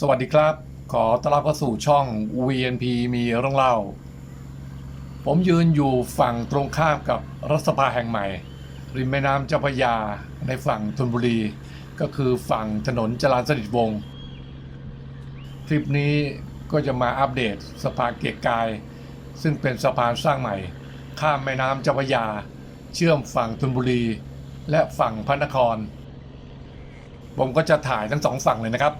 สวัสดีครับ ขอต้อนรับเข้าสู่ช่อง VNP มีเรื่องเล่า ผมยืนอยู่ฝั่งตรงข้ามกับรัฐสภาแห่งใหม่ ริมแม่น้ำเจ้าพระยาในฝั่งธนบุรี ก็คือฝั่งถนนจรานสนิทวงศ์คลิปนี้ก็จะมาอัปเดตสะพานเกียรติกาย ซึ่งเป็นสะพานสร้างใหม่ ข้ามแม่น้ำเจ้าพระยา เชื่อมฝั่งธนบุรี และฝั่งพระนคร ผมก็จะถ่ายทั้งสองฝั่งเลยนะครับ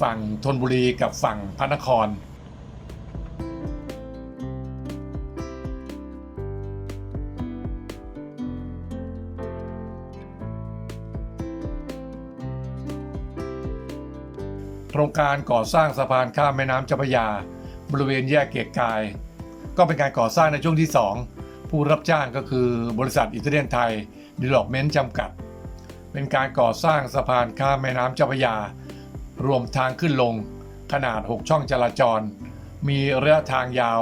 ฝั่งธนบุรีกับฝั่งพระนคร โครงการก่อสร้างสะพานข้ามแม่น้ำเจ้าพระยา บริเวณแยกเกียรกาย ก็เป็นการก่อสร้างในช่วงที่ 2 ผู้รับจ้างก็คือบริษัทอิตาเลียนไทยดีลอปเมนต์จำกัด เป็นการก่อสร้างสะพานข้ามแม่น้ำเจ้าพระยา รวมทางขึ้นลง ขนาด 6 ช่องจราจร มีระยะทางยาว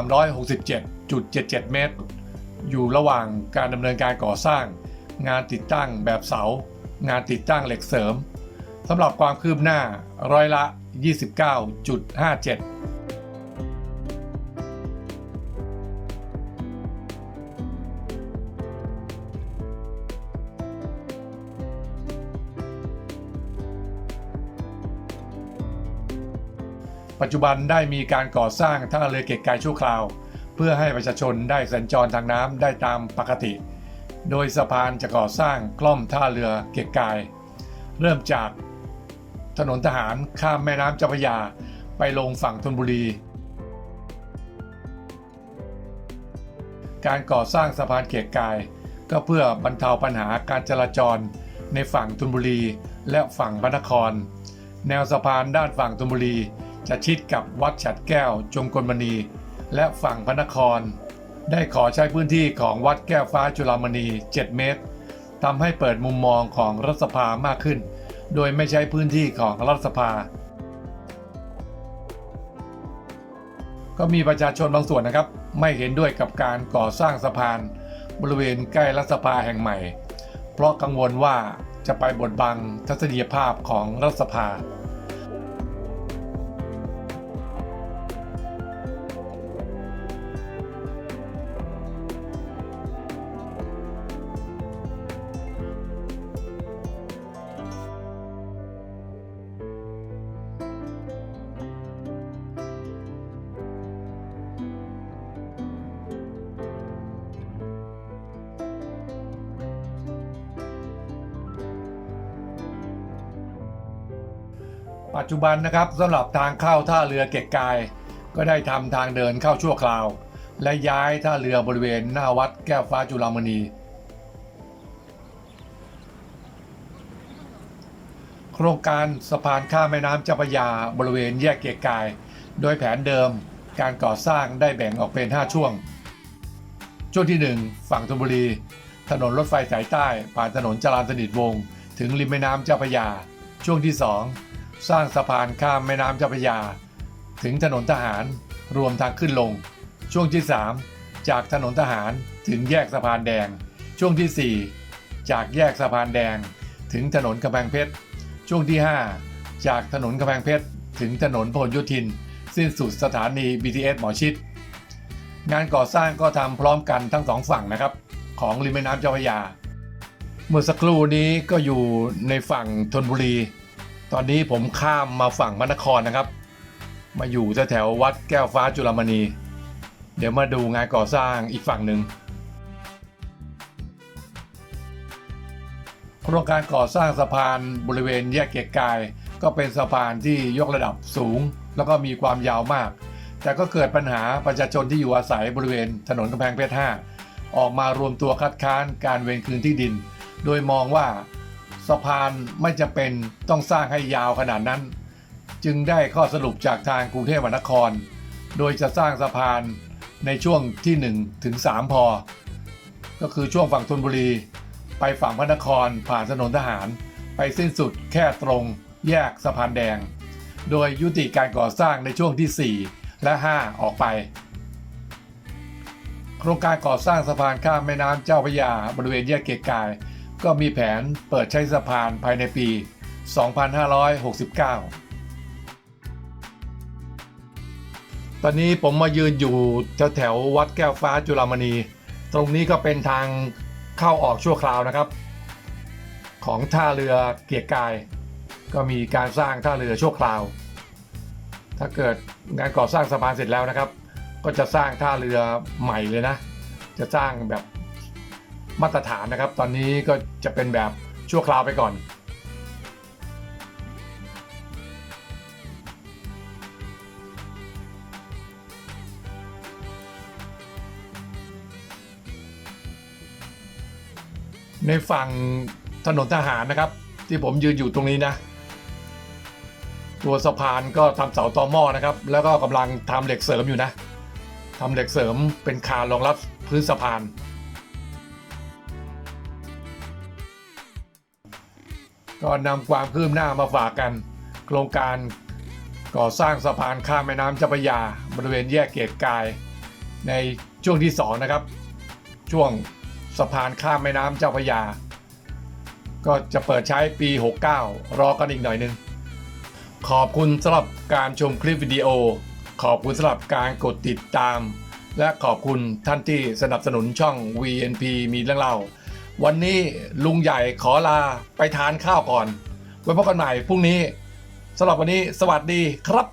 367.77 เมตร อยู่ระหว่างการดำเนินการก่อสร้าง งานติดตั้งแบบเสา งานติดตั้งเหล็กเสริมสำหรับความคืบหน้าร้อยละ 29.57 ปัจจุบันได้มีการก่อสร้างท่าเรือเกียรติกายชั่วคราว เพื่อให้ประชาชนได้สัญจรทางน้ำได้ตามปกติ โดยสะพานจะก่อสร้างกล้อมท่าเรือเกียรติกาย เริ่มจากถนนทหารข้ามแม่น้ำเจ้าพระยาไปลงฝั่งธนบุรี การก่อสร้างสะพานเกียรติกาย ก็เพื่อบรรเทาปัญหาการจราจรในฝั่งธนบุรีและฝั่งพระนคร แนวสะพานด้านฝั่งธนบุรี จะชิดกับวัดฉัดแก้วจงกลมณี และฝั่งพระนคร ได้ขอใช้พื้นที่ของวัดแก้วฟ้าจุฬามณี 7 เมตรทำให้เปิดมุมมองของรัฐสภามากขึ้น โดยไม่ใช้พื้นที่ของรัฐสภา ก็มีประชาชนบางส่วนนะครับ ไม่เห็นด้วยกับการก่อสร้างสะพาน บริเวณใกล้รัฐสภาแห่งใหม่ เพราะกังวลว่าจะไปบดบังทัศนียภาพของรัฐสภา ปัจจุบันนะครับสำหรับทางเข้าท่าเรือเกยรตกาย ก็ได้ทำทางเดินเข้าชั่วคราว และย้ายท่าเรือบริเวณหน้าวัดแก้วฟ้าจุฬามณี โครงการสะพานข้ามแม่น้ำเจ้าพระยาบริเวณแยกเกียรติกาย โดยแผนเดิมการก่อสร้างได้แบ่งออกเป็น 5 ช่วง ช่วงที่ 1 ฝั่งธนบุรี ถนนรถไฟสายใต้ ผ่านถนนจรานสนิทวง ถึงริมแม่น้ำเจ้าพระยา ช่วงที่ 2 สร้างสะพานข้ามแม่น้ำเจ้าพระยา ถึงถนนทหารรวมทางขึ้นลง ช่วงที่ 3 จากถนนทหารถึงแยกสะพานแดง ช่วงทีสี่ 4 จากแยกสะพานแดง ถึงถนนกำแพงเพชร ช่วงที่ 5 จากถนนกำแพงเพชร ถึงถนนพหลโยธิน สิ้นสุดสถานี BTS หมอชิด งานก่อสร้างก็ทำพร้อมกันทั้งสองฝั่งนะครับ ของริมแม่น้ำเจ้าพระยา เมื่อสักครู่นี้ก็อยู่ในฝั่งธนบุรี ตอนนี้ผมข้ามมาฝั่งพระนครนะครับ มาอยู่แถววัดแก้วฟ้าจุฬามณี เดี๋ยวมาดูงานก่อสร้างอีกฝั่งหนึ่งโครงการก่อสร้างสะพานบริเวณแยกเกียรกาย ก็เป็นสะพานที่ยกระดับสูง แล้วก็มีความยาวมาก แต่ก็เกิดปัญหาประชาชนที่อยู่อาศัยบริเวณถนนกำแพงเพชร5ออกมารวมตัวคัดค้านการเวรคืนที่ดิน โดยมองว่า สะพานไม่จำเป็นต้องสร้างให้ยาวขนาดนั้น จึงได้ข้อสรุปจากทางกรุงเทพมหานคร โดยจะสร้างสะพานในช่วงที่1ถึง3พอ ก็คือช่วงฝั่งธนบุรี ไปฝั่งพระนครผ่านถนนทหาร ไปสิ้นสุดแค่ตรงแยกสะพานแดง โดยยุติการก่อสร้างในช่วงที่ 4 และ 5 ออกไป โครงการก่อสร้างสะพานข้ามแม่น้ำเจ้าพระยาบริเวณแยกเกียรกาย ก็มีแผนเปิดใช้สะพานภายในปี 2569 ตอนนี้ผมมายืนอยู่แถวๆวัดแก้วฟ้าจุลามณี ตรงนี้ก็เป็นทางเข้าออกชั่วคราวนะครับ ของท่าเรือเกียรกาย ก็มีการสร้างท่าเรือชั่วคราว ถ้าเกิดงานก่อสร้างสะพานเสร็จแล้วนะครับ ก็จะสร้างท่าเรือใหม่เลยนะ จะสร้างแบบ มาตรฐานนะครับ ตอนนี้ก็จะเป็นแบบชั่วคราวไปก่อน ในฝั่งถนนทหารนะครับ ที่ผมยืนอยู่ตรงนี้นะ ตัวสะพานก็ทำเสาตอหม้อนะครับ แล้วก็กำลังทำเหล็กเสริมอยู่นะทำเหล็กเสริมเป็นคานรองรับพื้นสะพาน ก็นำความคืบหน้ามาฝากกัน โครงการก่อสร้างสะพานข้ามแม่น้ำเจ้าพระยา บริเวณแยกเกียรติกาย ในช่วงที่ 2 นะครับ ช่วงสะพานข้ามแม่น้ำเจ้าพระยา ก็จะเปิดใช้ปี 69 รอกันอีกหน่อยนึง ขอบคุณสำหรับการชมคลิปวิดีโอ ขอบคุณสำหรับการกดติดตาม และขอบคุณท่านที่สนับสนุนช่อง VNP มีเรื่องเล่า วันนี้ลุงใหญ่ขอลาไปทานข้าวก่อน ไว้พบกันใหม่พรุ่งนี้สำหรับวันนี้สวัสดีครับ